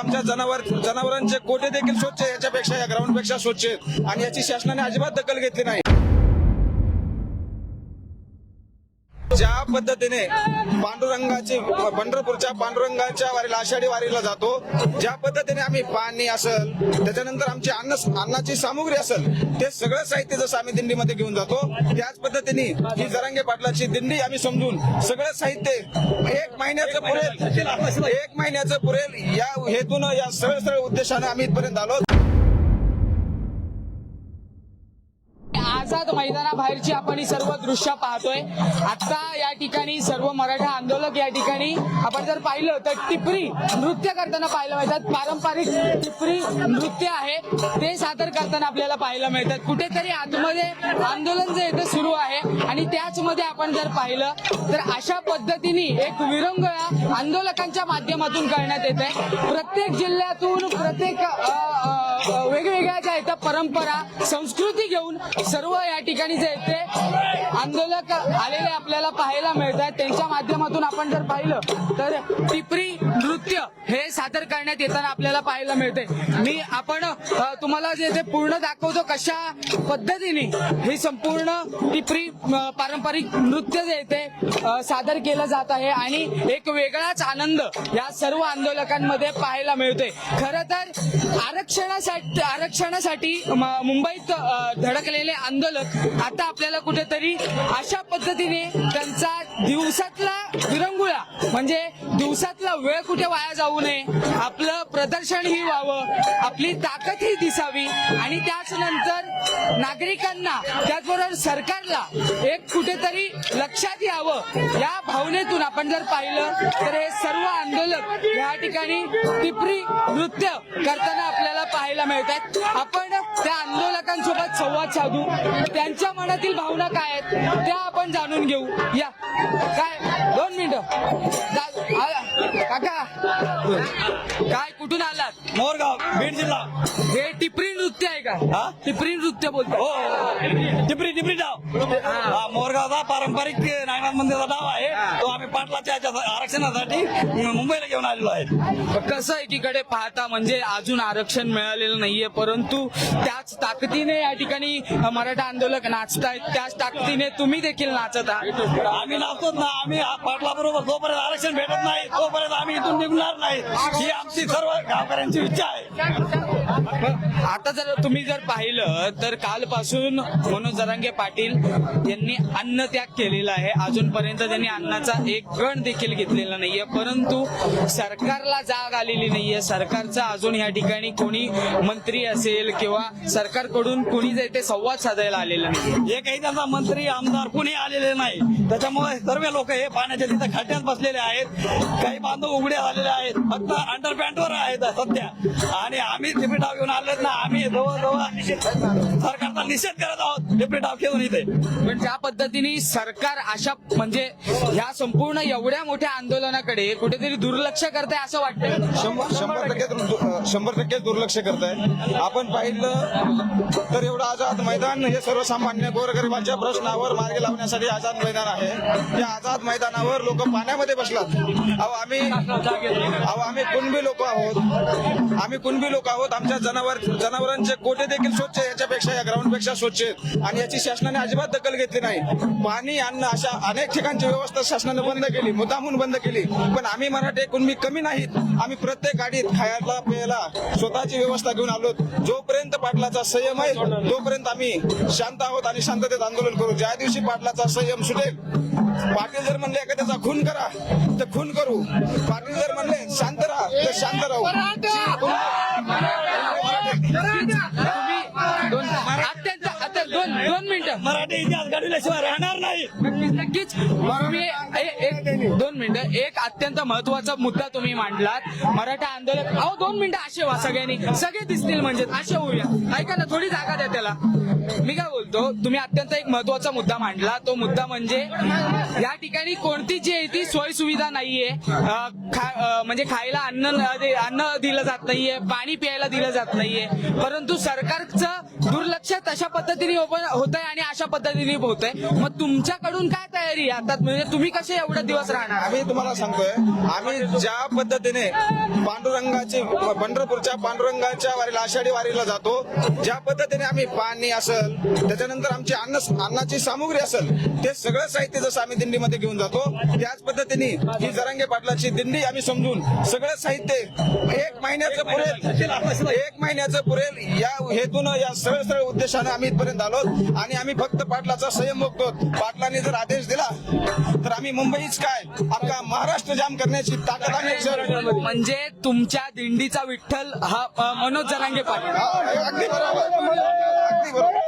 आमच्या जनावर जनावरांचे कोटे देखील स्वच्छ आहे. याच्यापेक्षा या ग्राउंडपेक्षा स्वच्छ आहेत आणि याची शासनाने अजिबात दखल घेतली नाही ज्या पद्धतीने पांडुरंगाची पंढरपूरच्या पांडुरंगाच्या वारीला आषाढी वारीला जातो ज्या पद्धतीने आम्ही पाणी असल त्याच्यानंतर आमची अन्न अन्नाची सामुग्री असेल ते सगळं साहित्य जसं आम्ही दिंडीमध्ये घेऊन जातो त्याच पद्धतीने ही जरांगे पाटलाची दिंडी आम्ही समजून सगळं साहित्य एक महिन्याचं पुरेल एक महिन्याचं पुरेल या हेतून या सरळ सरळ उद्देशाने आम्ही इथपर्यंत आलो. आझाद मैदानाबाहेरची आपण ही सर्व दृश्य पाहतोय. आता या ठिकाणी सर्व मराठा आंदोलक या ठिकाणी आपण जर पाहिलं तर टिपरी नृत्य करताना पाहायला मिळतात. पारंपरिक टिपरी नृत्य आहे. ते सादर करताना आपल्याला पाहायला मिळतात. कुठेतरी आतमध्ये आंदोलन जे इथं सुरू आहे. आणि त्याचमध्ये आपण जर पाहिलं तर अशा पद्धतीने एक विरंगुळा आंदोलकांच्या माध्यमातून करण्यात येत आहे प्रत्येक जिल्ह्यातून प्रत्येक वेगवेगळ्या ज्या आहेत परंपरा संस्कृती घेऊन सर्व या ठिकाणी जे आहेत ते आंदोलक आलेले आपल्याला पाहायला मिळतात त्यांच्या माध्यमातून आपण जर पाहिलं तर टिपरी नृत्य हे सादर करण्यात येताना आपल्याला पाहायला मिळते मी आपण तुम्हाला जे ते पूर्ण दाखवतो कशा पद्धतीने हे संपूर्ण टिपरी पारंपरिक नृत्य जे आहे ते सादर केलं जात आहे आणि एक वेगळाच आनंद या सर्व आंदोलकांमध्ये पाहायला मिळतोय. खर तर आरक्षणासाठी आरक्षणासाठी म- मुंबईत धडकलेले आंदोलक आता आपल्याला कुठेतरी अशा पद्धतीने त्यांचा दिवसातला विरंगुळा म्हणजे दिवसातला वेळ कुठे वाया जाऊ नये आपलं प्रदर्शन ही व्हावं आपली ताकद ही दिसावी आणि त्याच नंतर नागरिकांना त्याचबरोबर सरकारला एक कुठेतरी लक्षात यावं. या भावनेतून आपण जर पाहिलं तर हे सर्व आंदोलक या ठिकाणी टिपरी नृत्य करताना आपल्याला पाहायला मिळतात. आपण त्या आंदोलकांसोबत संवाद साधू. त्यांच्या मनातील भावना काय आहेत त्या आपण जाणून घेऊ. या. काय? दोन मिनिटं. काका. काय? कुठून आलात? मोरगाव बीड जिल्हा. टिपरी नृत्य बोलतो. हो टिपरी टिपरी डाव हा. मोरगावचा पारंपरिक नागनाथ मंदिरचा डाव आहे. तो आम्ही पाटलाच्या याच्या आरक्षणासाठी मुंबईला घेऊन आलेलो आहे. कसं एकीकडे पाहता म्हणजे अजून आरक्षण मिळालेलं नाहीये परंतु त्याच ताकदीने या ठिकाणी मराठा आंदोलक नाचतायत. त्याच ताकदीने तुम्ही देखील नाचत आहात. आम्ही नाचतोच ना. आम्ही पाटला बरोबर जोपर्यंत आरक्षण भेटत नाही तोपर्यंत आम्ही इथून निघणार नाही. ही आमची सर्व गावकऱ्यांची इच्छा आहे. आता जर तुम्ही जर पाहिलं तर कालपासून मनोज जरांगे पाटील यांनी अन्न त्याग केलेला आहे. अजूनपर्यंत त्यांनी अन्नाचा एक गण देखील घेतलेला नाहीये. परंतु सरकारला जाग आलेली नाहीये. सरकारचा अजून या ठिकाणी कोणी मंत्री असेल किंवा सरकारकडून कोणी जे ते संवाद साधायला आलेला नाही जे काही त्यांचा मंत्री आमदार कुणी आलेले नाही. त्याच्यामुळे सर्व लोक हे पाण्याच्या तिथे खड्ड्यात बसलेले आहेत. काही बांधव उघड्या झालेले आहेत. फक्त अंडरपॅन्टवर आहेत सध्या. आणि आम्ही टिपी डाव घेऊन आलेत ना. आम्ही जवळजवळ सरकारचा निषेध करत आहोत. टिपी डाव घेऊन इथे. पण ज्या पद्धतीने सरकार अशा म्हणजे ह्या संपूर्ण एवढ्या मोठ्या आंदोलनाकडे कुठेतरी दुर्लक्ष करते असं वाटतं शंभर शंभर टक्के दुर- शंभर टक्के दुर्लक्ष करत आहे आपण पाहिलं तर एवढं आझाद मैदान हे सर्वसामान्य गोरगरिबांच्या प्रश्नावर मार्गी लावण्यासाठी आझाद मैदान आहे. या आझाद मैदानावर लोक पाण्यामध्ये बसलात. अहो आम्ही अहो आम्ही कुणबी लोक आहोत. आम्ही कुणबी लोक आहोत. आमच्या जनावर जनावरांचे कोटे देखील स्वच्छ. याच्यापेक्षा या ग्राउंडपेक्षा स्वच्छ आहेत. आणि याची शासनाने अजिबात दखल घेतली नाही. पाणी अन्न अशा अनेक ठिकाणची व्यवस्था शासनाने बंद केली मुद्दामून बंद केली. पण आम्ही मराठे कुणबी कमी नाहीत. आम्ही प्रत्येक गाडीत खायला प्यायला स्वतःची व्यवस्था घेऊन आलो जोपर्यंत पाटलाचा संयम आहे तोपर्यंत आम्ही शांत आहोत आणि शांततेत आंदोलन करू. ज्या दिवशी पाटलाचा संयम सुटेल पाटील जर म्हणले का त्याचा खून करा तर खून करू. पाटील जर म्हणले शांत राहा तर शांत राहू. तुम्ही दोन मराठी इतिहास घडविल्याशिवाय राहणार नाही. नक्कीच तुम्ही एक दोन मिनिटं. एक अत्यंत महत्त्वाचा मुद्दा तुम्ही मांडलात. मराठा आंदोलन अहो दोन मिनिटं असे व्हा सगळ्यांनी. सगळे दिसतील म्हणजे. असे होऊया. ऐका ना थोडी जागा द्या त्याला. मी काय बोलतो? तुम्ही अत्यंत एक महत्त्वाचा मुद्दा मांडला. तो मुद्दा म्हणजे या ठिकाणी कोणती जी आहे ती सोय सुविधा नाहीये म्हणजे खायला अन्न अन्न दिलं जात नाहीये. पाणी प्यायला दिलं जात नाहीये. परंतु सरकारचं दुर्लक्ष तशा पद्धतीने होत आहे आणि अशा पद्धतीने बोलतोय. मग तुमच्याकडून काय तयारी आता म्हणजे तुम्ही कसे एवढे दिवस राहणार? आम्ही तुम्हाला सांगतोय आम्ही ज्या पद्धतीने पांडुरंगाची पंढरपूरच्या पांडुरंगाच्या वारीला आषाढी वारीला जातो ज्या पद्धतीने आम्ही पाणी असेल त्याच्यानंतर आमची अन्न अन्नाची सामुग्री असेल ते सगळं साहित्य जसं आम्ही दिंडीमध्ये घेऊन जातो त्याच पद्धतीने ही जरांगे पाटलाची दिंडी आम्ही समजून सगळं साहित्य एक महिन्याचं पुरेल एक महिन्याचं पुरेल या हेतून या सरळ सरळ उद्देशाने आम्ही इथपर्यंत आलो. आणि आम्ही फक्त पाटलाचा संयम बघतो. पाटलांनी जर आदेश दिला तर आम्ही मुंबईच काय? अख्खा महाराष्ट्र जाम करण्याची ताकद आम्ही सर म्हणजे तुमच्या दिंडीचा विठ्ठल हा मनोज जरांगे पाटील. अगदी बरोबर. अगदी बरोबर.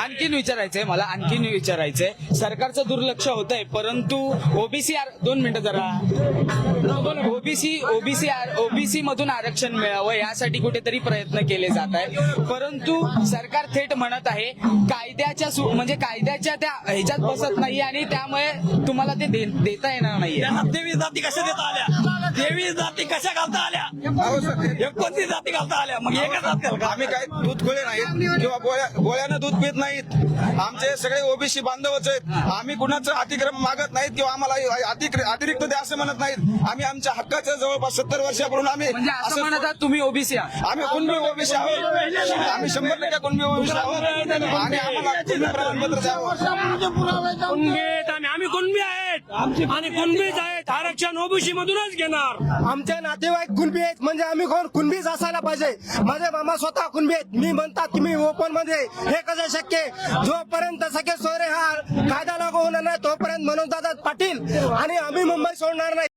आणखीन विचारायचंय मला आणखीन विचारायचंय. सरकारचं दुर्लक्ष होत आहे परंतु ओबीसी दोन मिनिटं जरा. ओबीसी ओबीसी ओबीसी मधून आरक्षण मिळावं यासाठी कुठेतरी प्रयत्न केले जात आहेत. परंतु सरकार थेट म्हणत आहे कायद्याच्या सु- म्हणजे कायद्याच्या त्या ह्याच्यात बसत नाही आणि त्यामुळे तुम्हाला ते दे- देता येणार नाहीये. त्यांना देवी जाती कशा देता आल्या? देवी जाती कशा घालता आल्या? एकोणतीस जाती घालता आल्या. मग एकच जात घाल का? आम्ही काय दूध खुले नाहीत किंवा गोळ्या गोळ्यानं दूध पित नाहीत. आमचे सगळे ओबीसी बांधवच आहेत. आम्ही कुणाचं अतिक्रम मागत नाहीत किंवा आम्हाला अतिरिक्त द्या असं म्हणत नाहीत. आम्ही आमच्या हक्काचं जवळपास सत्तर वर्षापूर्वी आम्ही म्हणजे असं म्हणत आहात तुम्ही ओबीसी आहात. आम्ही कुणबी ओबीसी आहोत? आम्ही शंभर टक्के कुणबी ओबीसी आहोत? आणि आम्हाला कुणबी प्रमाणपत्र द्यावं आणि आम्ही. कुणबी आहेत? आणि कुणबीच आहेत? आरक्षण ओबीसी मधूनच घेणार. आमचे नातेवाईक कुणबी आहेत? म्हणजे आम्ही कोण कुणबीच असायला पाहिजे. माझे मामा स्वतः कुणबी आहेत? मी म्हणतात की मी ओपनमध्ये. हे कसं शक्य आहे? जोपर्यंत सगळे सोयरे हा कायदा लागू होणार नाही तोपर्यंत मनोज दादा पाटील आणि आम्ही मुंबई सोडणार नाही.